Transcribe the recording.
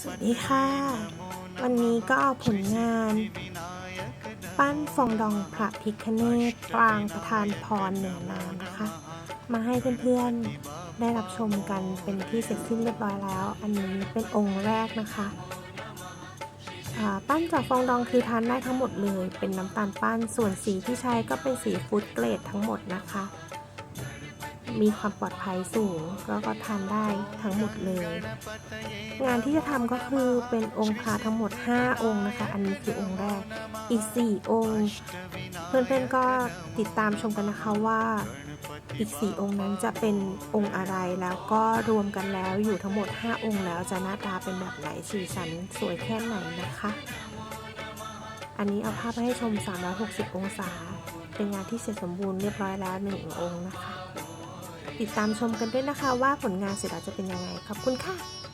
สวัสดีค่ะ วันนี้ก็เอาผลงาน ปั้นฟองดองพระพิคเนตปรางประธานพรเหนือนามนะคะ มาให้เพื่อนๆได้รับชมกันเป็นที่เสร็จสิ้นเรียบร้อยแล้ว อันนี้เป็นองค์แรกนะคะปั้นจากฟองดองคือทานได้ทั้งหมดเลย เป็นน้ำตาลปั้นส่วนสีที่ใช้ก็เป็นสีฟูดเกรดทั้งหมดนะคะ มีความปลอดภัยสูงแล้วก็ทานได้ทั้งหมดเลย งานที่จะทำก็คือเป็นองค์พระทั้งหมด 5 องค์นะคะ อันนี้คือองค์แรก อีก 4 องค์ เพื่อนๆก็ติดตามชมกันนะคะว่าอีก 4 องค์นั้นจะเป็นองค์อะไรแล้วก็รวมกันแล้วอยู่ทั้งหมด 5 องค์แล้วจะหน้าตาเป็นแบบไหนสีสันสวยแค่ไหนนะคะ อันนี้เอาภาพให้ชม 360 องศา เป็นงานที่เสร็จสมบูรณ์เรียบร้อยแล้ว 1 องค์นะคะ ติดตามชมกันด้วยนะคะ ว่าผลงานเสร็จแล้วจะเป็นยังไงขอบคุณค่ะ